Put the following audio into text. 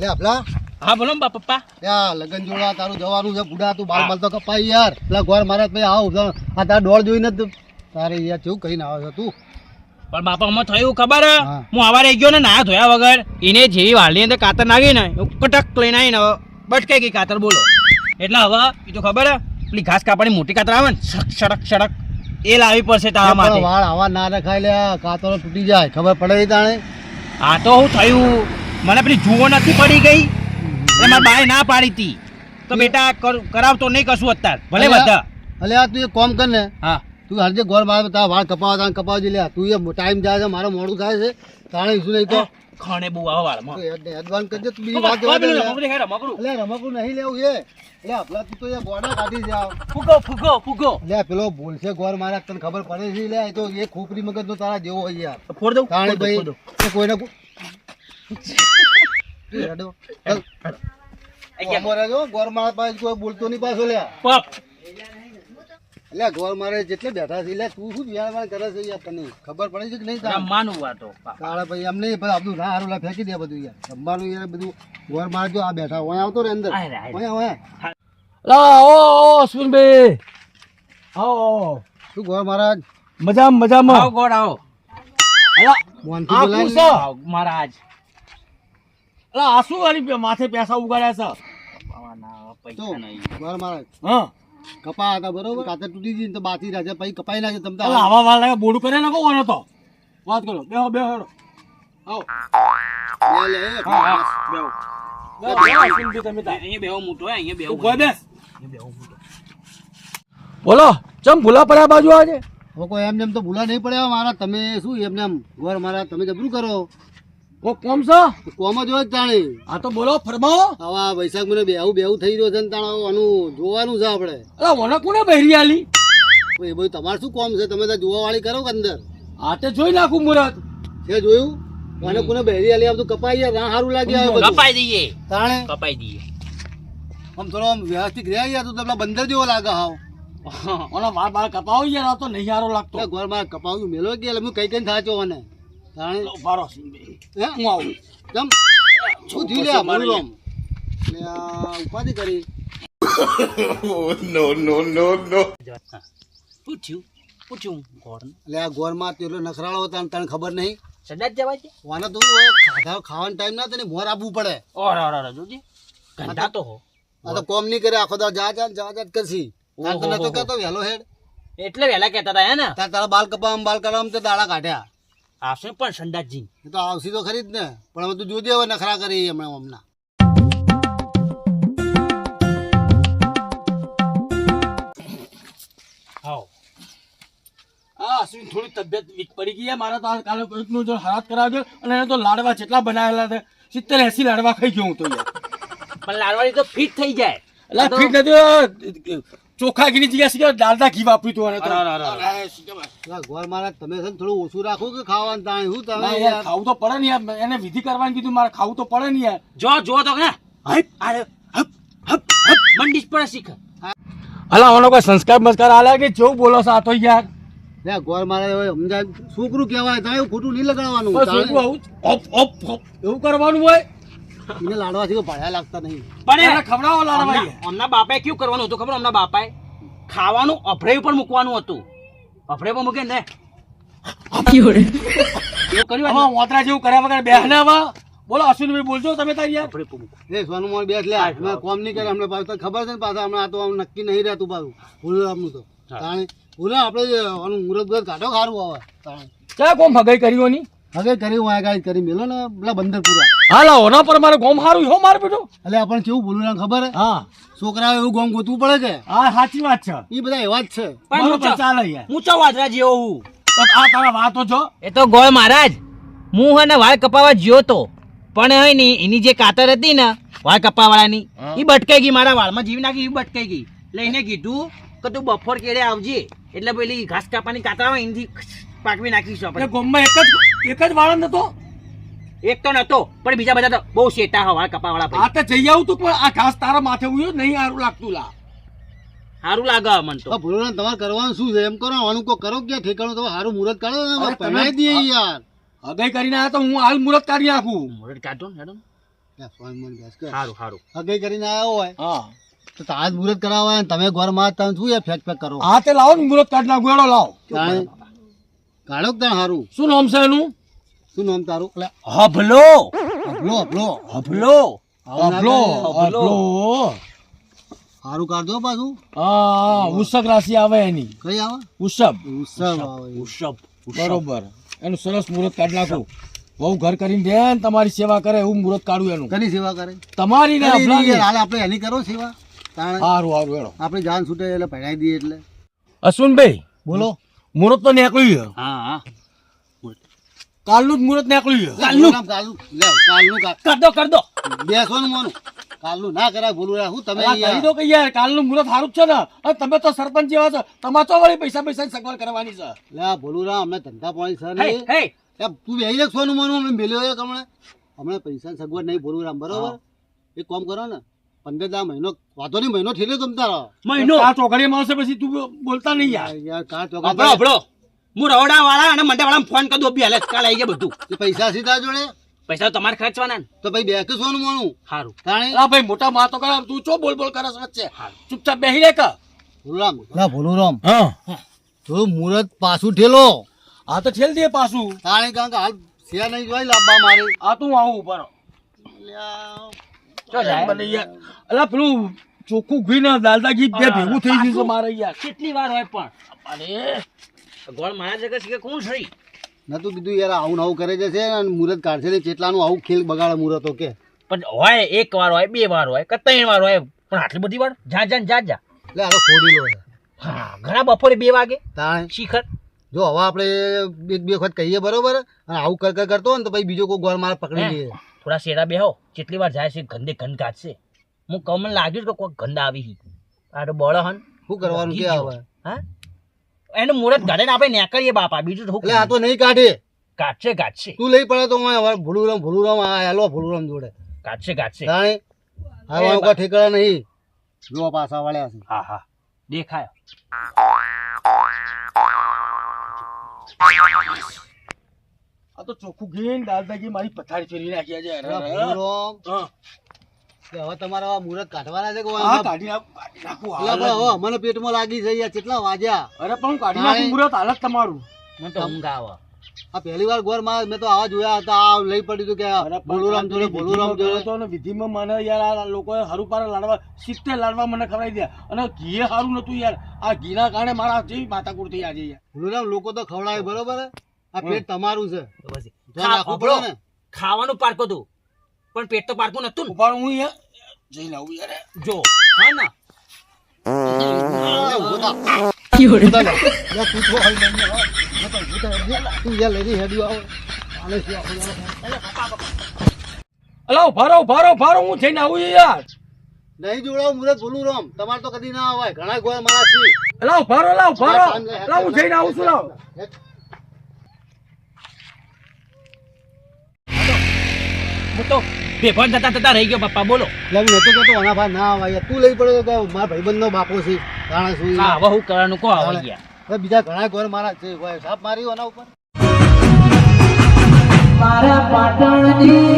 લે આપલા. હા બોલો બા પપ્પા. ત્યાં લગન જોડા તારું જવાનું છે બુડા તું બાલ બાલ તો કપાઈ યાર. પેલા ગોર મારે ભાઈ આવ આ તાર દોડ જોઈને તારે યાર કેવું કહીને આવે છે તું. પણ બાપા અમે થયું ખબર? હે? આવારે ગયો ને નાયા ધોયા વગર. એને જેવી વાલની અંદર કાતર નાખી ને કટક લઈને આવીને બટકાઈ ગઈ કાતર બોલો. એટલે હવે એ તો ખબર? પેલી ઘાસ કાપવાની મોટી કાતર આવે ને સડક સડક સડક એ લાવી પડશે તારા માટે. વાળ આવા ના રખાય લે કાતરો તૂટી જાય ખબર પડે તાણે? આ તો હું થયું. મને પેલી જુઓ નથી પડી ગઈ. એટલે મારી બાએ ના પાડી હતી તો બેટા કર- કરાવતો નહીં કશું અત્યારે. ભલે. બધા. ભલે આ તું એક કામ કર ને. હા. તું હરજે ગોળ મારે તારા વાળ કપાવા તારે કપાવજી લે. તું એ ટાઈમ જાય છે મારો મોડું થાય છે. તાણે શું નહીં તો. ખાણે બહુ આવે વાળમાં. એડવાન્સ કરજે તું બીજી વાત જવા દે. રમકડું લે. રમકડું. નહીં લેવું એ. લે આપલા તું તો એ ગોડા કાઢી આ. ફૂગો ફૂગો ફૂગો. લે પેલો બોલશે ગોર મારા તને ખબર પડે છે લે તો એ ખોપરી મગજ નો તારા જેવો હોય યાર. ફોડ દઉં તાણે ભાઈ કોઈને હેડો. ગોર મારા પાસે કોઈ બોલતો નહીં પાછો લે. પપ. લે ગોર મારે જેટલે બેઠા છે તું શું વ્યાણ કરે છે યાર તને? ખબર પડે છે કે નહીં તારે? રમવાનું વાતો તાળા ભાઈ એમ નહીં પણ આપણું ના હારું લા ફેંકી દે બધું યાર. જમવાનું યાર બધું. ગોર મારે જો આ બેઠા હોય આવતો રે અંદર. ઓય ઓય. લા ઓ ઓ અશ્વિનભાઈ આવો શું ગોર મહારાજ? મજામાં મજામાં. આવો ગોળ આવો. અલા મોનથી બોલાય મહારાજ. આ શું વાળી માથે પૈસા ઉગાડ્યા છે. તો હા. કપા હતા બરોબર? કાતર તૂટી ગઈ તો પછી કપાઈ નાખે આવા વાળ લાગે બોડું કરે તો. વાત કરો બેહો બેહો હેડો. આવો. લે લે બેહો. બોલો ચમ ભૂલા પડ્યા બાજુ આજે? એમ એમ તો ભૂલા નહીં પડે મારા. તમે શું એમને એમ ગોર મારા તમે જબરું કરો? કો કોમ છે? કોમ જ હોય તાણે. આ તો બોલો ફરમાવો હવે વૈશાખ મને બેહું બેહું થઈ રહ્યો છે ને તાણે આનું જોવાનું છે આપણે. અરે મને કોને બહેરી આલી? એ બધું તમારે શું કોમ છે? તમે તો જોવા વાળી કરો કે અંદર? આ તે જોઈ નાખું મુરત. છે જોયું? અને કોને બહેરી આલી? આમ તો કપાઈ યાર ના સારું લાગે આવે કપાઈ દઈએ. તાણે? કપાઈ દઈએ. આમ થોડો આમ વ્યવસ્થિત રહ્યા યાર તો પેલા બંદર જેવો લાગે હાવ. ઓલા બાર બાર કપાવી ગયા આ તો નહીં સારો લાગતો. ઘર બાર કપાવ્યું મેલો કે એટલે હું કઈ કઈ થાચો અને હે હું આવું. શું થયું લે મારું કરી. પૂછ્યું પૂછ્યું. ગોળ એટલે આ ગોરમાં તેલો નખરાળો હતા તને ખબર નહીં? સડા જ જવા છે? વાને તો ખાધા ખાવાનો ટાઈમ ના તને ને મોર આપવું પડે. ઓર ઓર ઓર જોજે. ગંધા તો હો. આ તો કોમ નહીં કરે આખો દાડો જા જા જા જા કરશી. તાર તો કહેતો વહેલો હેડ. એટલે વહેલા કહેતા હતા હે ને? તારા બાલ કપાવામાં બાલ કરાવવામાં તો દાડા કાઢ્યા. આવશે પણ સંડાસજી. એ તો આવશે તો ખરી જ ને. પણ હવે તું જોજે હવે નખરા કરી હમણાં હમણાં. આવો. હા અશ્વિન થોડી તબિયત વીક પડી ગઈ. મારે તો આ કાલે કોઈકનું જો હરાત કરાવ્યો અને એને તો લાડવા જેટલા બનાવેલા છે. સિત્તેર એસી લાડવા ખાઈ ગયો હું તો યાર. પણ લાડવાની તો ફિટ થઈ જાય. એટલે ફીટ નથી ચોખા ઘીની જગ્યા શીખે દાલદા ઘી વાપર્યું હતું ગોર મારા તમે છે થોડું ઓછું રાખો કે ખાવાનું તાણે? શું તમે ના ખાવું તો પડે ને યાર. એને વિધિ કરવાની કીધું મારે ખાવું તો પડે ને યાર. જો જો તો હે. હપ આરે હપ હપ હપ. મંડીશ પડે શીખ અલા આનો કોઈ સંસ્કાર મસ્કાર આલે કે જેવું બોલો છો આ તો યાર. લે ગોર મારે સમજાય. છોકરું કહેવાય એવું ખોટું નહીં લગાડવાનું. છોકરું આવું ઓપ ઓપ ઓપ એવું કરવાનું હોય? એને લાડવાથી કોઈ ભાડ્યા લાગતા નહીં. પણ એને ખવડાવો લાડવા. હમણાં બાપાએ કેવું કરવાનું હતું ખબર હમણાં બાપાએ? ખાવાનું અભરાઈ પર મૂકવાનું હતું. અભરાઈ પર મૂકે ને. એવું કર્યું આમાં મોતરા જેવું કર્યા વગર બેહનાવા? બોલો અશ્વિનભાઈ બોલજો તમે તાર યાર. અભરાઈ પર મૂકો. એ સોનું મોર બેસ લે. કોમ નહીં કરે અમને પાછું ખબર છે ને પાછા હમણાં આ તો આમ નક્કી નહીં રહેતું પાછું. બોલો આપનું તો. તાણે ભૂલ આપણે મુરત મુરત કાઢો ખારું આવે તાણે. ક્યાં કોમ ભગાઈ કર્યો ની હવે કરી હું આગળ કરી મેલો ને પેલા બંદર પૂરા હાલા ઓના પર મારે ગોમ હારું હો માર બેટો? એટલે આપણે કેવું બોલું ના ખબર હે? છોકરાઓ એવું ગોમ ગોતવું પડે કે હા સાચી વાત છે. એ બધા એવા જ છે. પણ હું ચાલે યાર ઊંચા વાદરા જેવો હું. તો આ તારા વાતો છો? એ તો ગોળ મહારાજ હું હે ને વાળ કપાવા જ્યો તો. પણ હે ની એની જે કાતર હતી ને વાળ કપાવાળાની એ બટકાઈ ગઈ મારા વાળમાં જીવી નાખી એ બટકાઈ ગઈ. એટલે એને કીધું કે તું બફોર કેડે આવજે. એટલે પેલી ઘાસ કાપવાની કાતર આવે એનાથી પાકવી નાખીશું આપણે. ગોમમાં એક જ એક જ વાળંદ હતો એક તો નતો પણ બીજા બધા તો બહુ શેટા હવા વાળ કપાવાળા વાળા આ તો જઈ આવું તું પણ આ ઘાસ તારા માથે ઉયો નહીં સારું લાગતું લા. સારું લાગે મન તો. ભૂલો તમારે કરવાનું શું છે? એમ કરો આનું કો કરો કે ઠેકાણું તો સારું મુહૂર્ત કાઢો ને તમે- દઈએ યાર. હગાઈ કરીને આયા તો હું હાલ મુહૂર્ત કાઢી નાખું મુહૂર્ત કાઢો ને હેડો લે, ફોન મને બેસ કર. સારું સારું હગાઈ કરીને આવ્યો હોય હા. તો તાજ મુહૂર્ત કરાવવા તમે ઘરમાં તમે શું એ ફેક ફેક કરો? હા તે લાવો ને મુરત કાઢ નાખો લાવો. કાઢો કે તાણ હારું? શું નામ છે એનું? શું નામ તારું? એટલે હભલો. હભલો હભલો. હભલો. હભલો. હભલો. હારું કાઢજો પાછું. હા વૃષભ રાશિ આવે એની. કઈ આવે? વૃષભ ઉત્સવ આવે. ઉષભ બરોબર. એનું સરસ મુહૂર્ત કાઢ નાખું. બહુ ઘર કરીને દે ને તમારી સેવા કરે એવું મુહૂર્ત કાઢું એનું. કની સેવા કરે? તમારી ને. હાલ આપણે એની કરો સેવા. સારું હારું એડો આપણે જાન છૂટે એટલે ભણાઈ દઈએ એટલે. અશ્વિનભાઈ બોલો. મુહૂર્ત તો નીકળ્યું હા હા. કાલનું જ મુહૂર્ત નીકળ્યું છે. કાલનું? કાલનું? લે કાલનું કર દો કર દો. બેસવાનું મોનું. કાલનું ના કરાય બોલું હું તમે કહી દો કે યાર કાલનું મુહૂર્ત સારું છે ને. અને તમે તો સરપંચ જેવા છો. તમારે તો વળી પૈસા પૈસા સગવડ કરવાની છે. લે આ બોલું રા અમને ધંધા પાણી છે એ તું બેહી રાખ સોનું મોનું. અમે મેલ્યો એક હમણાં હમણાં પૈસા સગવડ નહીં બોલું રામ બરોબર? એક કામ કરો ને. પંદર દા મહિનો વાતો નહીં મહિનો ઠેલ્યો તમ તારો. મહિનો? આ ચોકડીમાં આવશે પછી તું બોલતા નહીં યાર. યાર કા ચોકડી હું રવડા વાળા અને મંડા વાળા ફોન કરી દો બી હાલે કાલ આવી ગયા બધું. પૈસા સીધા જોડે? પૈસા તમારે ખર્ચવાના ને. તો ભાઈ બેક સોનું મોણું? સારું અલા ભાઈ મોટા માં તો કરે તું ચો બોલ બોલ કરે વચ્ચે? ચૂપચાપ બેહી રે કે? ભોલુરામ લા ભોલુરામ. હા. તો મુરત પાછું ઠેલો. આ તો ઠેલ દે પાછું. તાણે કારણ કે હાલ શેર નહીં જોઈ લાવવા મારે. આ તું આવું ઉપર. ચો જાય. મને યાર. અલા પેલું ચોખ્ખું ઘી ના દાલદા ઘી બે ભેગું થઈ ગયું મારે યાર. કેટલી વાર હોય પણ. અરે ગોળ મારા જગત કે કોણ સહી? નતું કીધું યાર આવું આવું કરે છે અને મુહૂર્ત કાઢશે ને ચેટલાનું આવું ખેલ બગાડે મુહૂર્તો કે. પણ હોય એક વાર હોય બે વાર હોય કે ત્રણ વાર હોય પણ આટલી બધી વાર? જા જા જા જા. એટલે હાલો ખોડી લો હા ઘણા બપોરે બે વાગે? તાણે. શિખર? જો હવે આપણે એક બે વખત કહીએ બરોબર અને આવું કર કર કરતો હોય ને તો પછી બીજો કોઈ ગોળ મારે પકડી. લઈએ થોડા શેરા બેહો. જેટલી વાર જાય છે ગંદે ગંદ કાઢશે હું કમન લાગ્યું કે કોઈ ગંદા આવી આ તો બળ હન. શું કરવાનું કે હવે? હા? એનું મુહૂર્ત ઘરે આપણે નેકળીએ બાપા બીજું એટલે આ તો નહીં કાઢે. કાઢશે કાઢશે. તું લઈ પડે તો હવે ભૂલુરામ ભૂલુરામ આ હેલો ભૂલુરામ જોડે. કાઢશે કાઢશે. તાણે હવે કોઈ ઠેકાણા નહીં. જો પાછા વાળ્યા છે. હા હા. દેખાય. આ તો ચોખ્ખું ઘી ને દાલદા મારી પથારી ફેરવી નાખ્યા છે. ભૂલુરામ હવે તમારા આ મુહૂર્ત કાઢવાના છે કે હા કાઢી નાખું એટલે હાલ પણ જ. હવે મને પેટમાં લાગી છે યાર કેટલા વાગ્યા? અરે પણ હું કાઢી નાખું મુહૂર્ત હાલત તમારું. મને તો ઊંઘ આવે આ પહેલી વાર ગોરમાં મેં તો આવા જોયા હતા આ લઈ પડ્યું કે ભોલુરામ જોડે બોલુરામ જોડે. છો વિધિમાં મને યાર આ લોકોએ હરું પાર લાડવા સિત્તેર લાડવા મને ખવડાવી દે. અને ઘી સારું નતું યાર. આ ઘીના કારણે મારા જેવી માથાકૂટ થઈ આજે યાર. ભોલુરામ લોકો તો ખવડાવે બરોબર? આ પેટ તમારું છે. તો ખાવાનું પારકો તું. પણ પેટ તો પારકું નતું ને. ઉપાડ હું યાર જઈને આવું યાર. જો હા ના. હાલે રહો ઊભા રહો હું જઈને આવું યાર. નહીં જોડાવ મુરત ભોલુરામ તમારે તો કદી ના આવે ઘણા ગોળ મારા છે. રહો અલા ઊભા હું જઈને આવું છું લાવ. હું તો બેભાન થતા થતા રહી ગયો પપ્પા બોલો. એટલે હું નતો કહેતો આના ભાઈ ના આવે તું લઈ પડ્યો તો કે મારા ભાઈબંધનો બાપો છે રાણા સુઈ હા હવે હું કરવાનું કહો આવી ગયા. હવે બીજા ઘણા ઘર મારા છે સાપ માર્યો આના ઉપર. મારા પાટણની